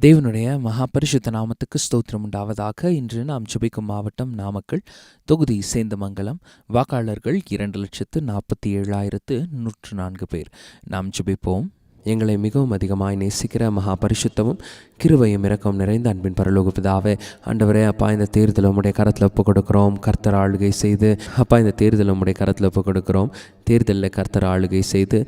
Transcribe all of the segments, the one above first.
தேவனுடைய மகா பரிசுத்த நாமத்துக்கு ஸ்தோத்திரம் உண்டாவதாக இன்று நாம் சுபிக்கும் மாவட்டம் நாமக்கல் தொகுதி சேந்தமங்கலம். வாக்காளர்கள் இரண்டு லட்சத்து நாற்பத்தி ஏழாயிரத்து நூற்று நான்கு பேர். நாம் சுபிப்போம் எங்களை மிகவும் அதிகமாய் நேசிக்கிற மகா பரிசுத்தமும் கிருவையும் இறக்கம் நிறைந்த அன்பின் பரலோக பிதாவே ஆண்டவரே அப்பா இந்த தேர்தல் உம்முடைய கரத்தில் ஒப்பு கொடுக்குறோம். கர்த்தர் ஆளுகை செய்து அப்பா இந்த தேர்தல் உம்முடைய கரத்தில் ஒப்பு கொடுக்குறோம். தேர்தலில் கர்த்தர் ஆளுகை செய்து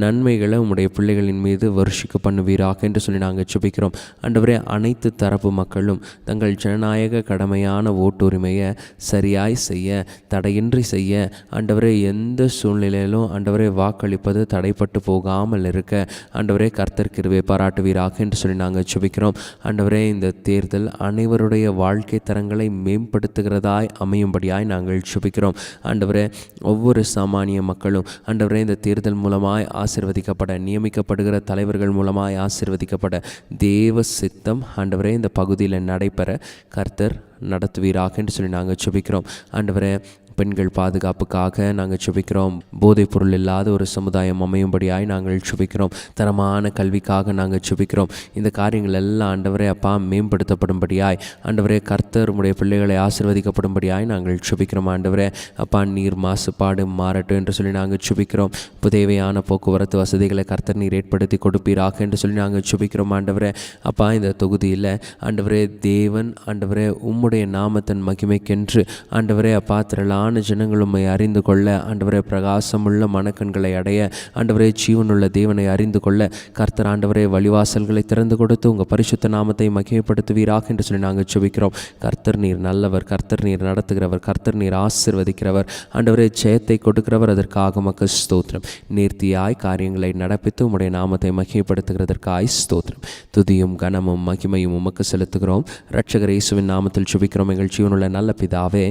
நன்மைகளை உம்முடைய பிள்ளைகளின் மீது வருஷிக்க பண்ணுவீராக என்று சொல்லி நாங்கள் சுபிக்கிறோம் ஆண்டவரே அனைத்து தரப்பு மக்களும் தங்கள் ஜனநாயக கடமையான ஓட்டுரிமையை சரியாய் செய்ய தடையின்றி செய்ய ஆண்டவரே எந்த சூழ்நிலையிலும் ஆண்டவரே வாக்களிப்பது தடைப்பட்டு போகாமல் இருக்க ஆண்டவரே கர்த்தர்கிருவை பாராட்டுவீராக என்று சொல்லி நாங்கள் சுபிக்கிறோம் ஆண்டவரே இந்த தேர்தல் அனைவருடைய வாழ்க்கை தரங்களை மேம்படுத்துகிறதாய் அமையும்படியாய் நாங்கள் சுபிக்கிறோம் ஆண்டவரே ஒவ்வொரு சாமானிய மக்களும் ஆண்டவரே இந்த தேர்தல் மூலமாய் ஆசிர்வதிக்கப்பட நியமிக்கப்படுகிற தலைவர்கள் மூலமாய் ஆசிர்வதிக்கப்பட தேவ சித்தம் ஆண்டவரே இந்த பகுதியில் நடைபெற கர்த்தர் நடத்துவீராக என்று சொல்லி நாங்கள் சுபிக்கிறோம் ஆண்டவரே பெண்கள் பாதுகாப்புக்காக நாங்கள் சுபிக்கிறோம். போதைப் பொருள் இல்லாத ஒரு சமுதாயம் அமையும்படியாய் நாங்கள் சுபிக்கிறோம். தரமான கல்விக்காக நாங்கள் சுபிக்கிறோம். இந்த காரியங்கள் எல்லாம் ஆண்டவரே அப்பா மேம்படுத்தப்படும்படியாய் ஆண்டவரே கர்த்தர் உடைய பிள்ளைகளை ஆசிர்வதிக்கப்படும்படியாய் நாங்கள் சுபிக்கிறோம் ஆண்டவரே. அப்பா நீர் மாசுபாடு மாறட்டும் என்று சொல்லி நாங்கள் சுபிக்கிறோம். புதேவையான தேவையான போக்குவரத்து வசதிகளை கர்த்தர் நீர் ஏற்படுத்தி கொடுப்பீராக என்று சொல்லி நாங்கள் சுபிக்கிறோம் ஆண்டவரே. அப்பா இந்த தொகுதியில் ஆண்டவரே தேவன் ஆண்டவரே உம்முடைய நாமத்தின் மகிமைக்கென்று ஆண்டவரே அப்பா திரளான ஜனங்கள் ஜனங்களுமை அறிந்து கொள்ள ஆண்டவரே பிரகாசமுள்ள மனக்கண்களை அடைய ஆண்டவரே ஜீவனுள்ள தேவனை அறிந்து கொள்ள கர்த்தர் ஆண்டவரே வழிவாசல்களை திறந்து கொடுத்து உங்கள் பரிசுத்த நாமத்தை மகிமைப்படுத்துவீராக என்று சொல்லி நாங்கள் சுபிக்கிறோம் கர்த்தர் நீர் நல்லவர் கர்த்தர் நீர் நடத்துகிறவர் கர்த்தர் நீர் ஆசிர்வதிக்கிறவர் ஆண்டவரே ஜெயத்தை கொடுக்கிறவர் அதற்காக மக்க ஸ்தோத்திரம். நேர்த்தியாய் காரியங்களை நடப்பித்து உம்முடைய நாமத்தை மகிமைப்படுத்துகிறதற்காய் ஸ்தோத்திரம். துதியும் கனமும் மகிமையும் உமக்கு செலுத்துகிறோம். ரட்சகர் இயேசுவின் நாமத்தில் சுபிக்கிறோம் எங்கள் ஜீவனுள்ள நல்ல பிதாவே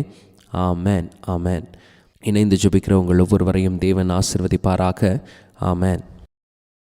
ஆமேன் ஆமேன். இணைந்து ஜபிக்கிற உங்கள் ஒவ்வொருவரையும் தேவன் ஆசிர்வதிப்பாராக. ஆமேன்.